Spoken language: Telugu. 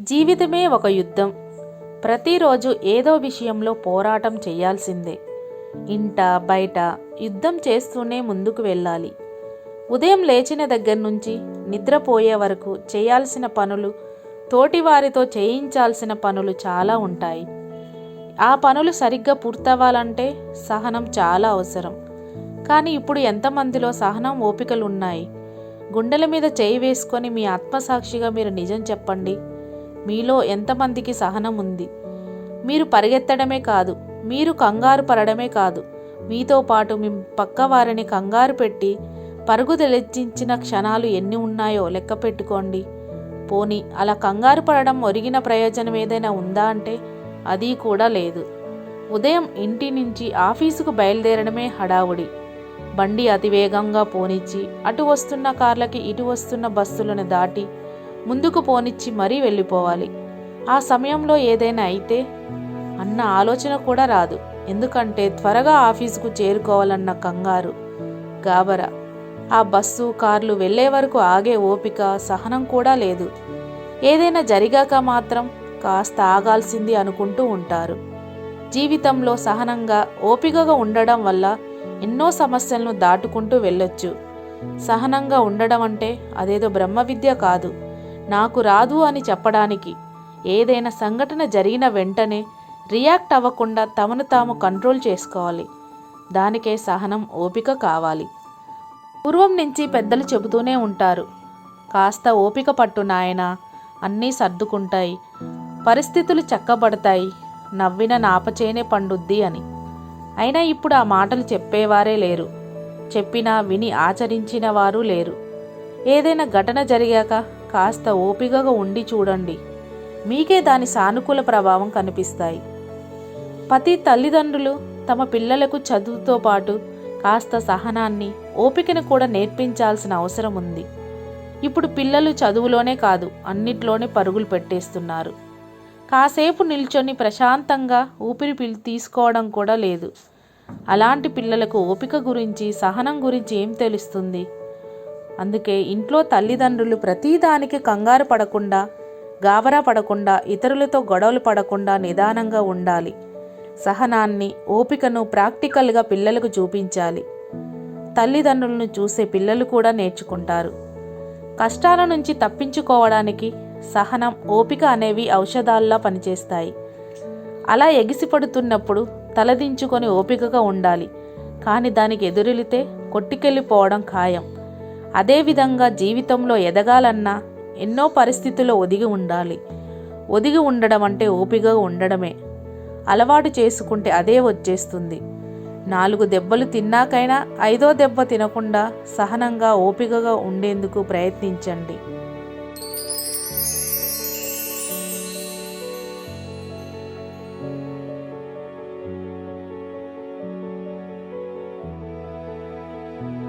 జీవితమే ఒక యుద్ధం. ప్రతిరోజు ఏదో విషయంలో పోరాటం చేయాల్సిందే. ఇంట బయట యుద్ధం చేస్తూనే ముందుకు వెళ్ళాలి. ఉదయం లేచిన దగ్గర నుంచి నిద్రపోయే వరకు చేయాల్సిన పనులు తోటివారితో చేయించాల్సిన పనులు చాలా ఉంటాయి. ఆ పనులు సరిగ్గా పూర్తవ్వాలంటే సహనం చాలా అవసరం. కానీ ఇప్పుడు ఎంతమందిలో సహనం ఓపికలు ఉన్నాయి గుండెల మీద చేయి వేసుకొని మీ ఆత్మసాక్షిగా మీరు నిజం చెప్పండి. మీలో ఎంతమందికి సహనం ఉంది? మీరు పరిగెత్తడమే కాదు మీరు కంగారు పడడమే కాదు. మీతో పాటు మీ పక్క వారిని కంగారు పెట్టి పరుగు తెలెచ్చించిన క్షణాలు ఎన్ని ఉన్నాయో లెక్క పెట్టుకోండి. పోని అలా కంగారు పడడం ఒరిగిన ప్రయోజనం ఏదైనా ఉందా అంటే అది కూడా లేదు. ఉదయం ఇంటి నుంచి ఆఫీసుకు బయలుదేరడమే హడావుడి. బండి అతివేగంగా పోనిచ్చి అటు వస్తున్న కార్లకి ఇటు వస్తున్న బస్సులను దాటి ముందుకు పోనిచ్చి మరీ వెళ్ళిపోవాలి. ఆ సమయంలో ఏదైనా అయితే అన్న ఆలోచన కూడా రాదు. ఎందుకంటే త్వరగా ఆఫీసుకు చేరుకోవాలన్న కంగారు గాబరా. ఆ బస్సు కార్లు వెళ్ళే వరకు ఆగే ఓపిక సహనం కూడా లేదు. ఏదైనా జరిగాక మాత్రం కాస్త ఆగాల్సింది అనుకుంటూ ఉంటారు. జీవితంలో సహనంగా ఓపికగా ఉండడం వల్ల ఎన్నో సమస్యలను దాటుకుంటూ వెళ్ళొచ్చు. సహనంగా ఉండడం అంటే అదేదో బ్రహ్మ విద్య కాదు. నాకు రాదు అని చెప్పడానికి ఏదైనా సంఘటన జరిగిన వెంటనే రియాక్ట్ అవ్వకుండా తమను తాము కంట్రోల్ చేసుకోవాలి. దానికే సహనం ఓపిక కావాలి. పూర్వం నుంచి పెద్దలు చెబుతూనే ఉంటారు. కాస్త ఓపిక పట్టు నాయనా అన్నీ సర్దుకుంటాయి. పరిస్థితులు చక్కబడతాయి. నవ్విన నాపచేనే పండుద్ది అని. అయినా ఇప్పుడు ఆ మాటలు చెప్పేవారే లేరు. చెప్పినా విని ఆచరించిన వారు లేరు. ఏదైనా ఘటన జరిగాక కాస్త ఓపికగా ఉండి చూడండి. మీకే దాని సానుకూల ప్రభావం కనిపిస్తాయి. ప్రతి తల్లిదండ్రులు తమ పిల్లలకు చదువుతో పాటు కాస్త సహనాన్ని ఓపికను కూడా నేర్పించాల్సిన అవసరం ఉంది. ఇప్పుడు పిల్లలు చదువులోనే కాదు అన్నిట్లోనే పరుగులు పెట్టేస్తున్నారు. కాసేపు నిల్చొని ప్రశాంతంగా ఊపిరి పిల్ తీసుకోవడం కూడా లేదు. అలాంటి పిల్లలకు ఓపిక గురించి సహనం గురించి ఏం తెలుస్తుంది? అందుకే ఇంట్లో తల్లిదండ్రులు ప్రతిదానికి కంగారు పడకుండా గాబరా పడకుండా ఇతరులతో గొడవలు పడకుండా నిదానంగా ఉండాలి. సహనాన్ని ఓపికను ప్రాక్టికల్గా పిల్లలకు చూపించాలి. తల్లిదండ్రులను చూసే పిల్లలు కూడా నేర్చుకుంటారు. కష్టాల నుంచి తప్పించుకోవడానికి సహనం ఓపిక అనేవి ఔషధాల్లా పనిచేస్తాయి. అలా ఎగిసిపడుతున్నప్పుడు తలదించుకొని ఓపికగా ఉండాలి. కానీ దానికి ఎదురెళితే కొట్టుకెళ్ళిపోవడం ఖాయం. అదేవిధంగా జీవితంలో ఎదగాలన్నా ఎన్నో పరిస్థితుల్లో ఒదిగి ఉండాలి. ఒదిగి ఉండడం అంటే ఓపికగా ఉండడమే. అలవాటు చేసుకుంటే అదే వచ్చేస్తుంది. నాలుగు దెబ్బలు తిన్నాకైనా ఐదో దెబ్బ తినకుండా సహనంగా ఓపికగా ఉండేందుకు ప్రయత్నించండి.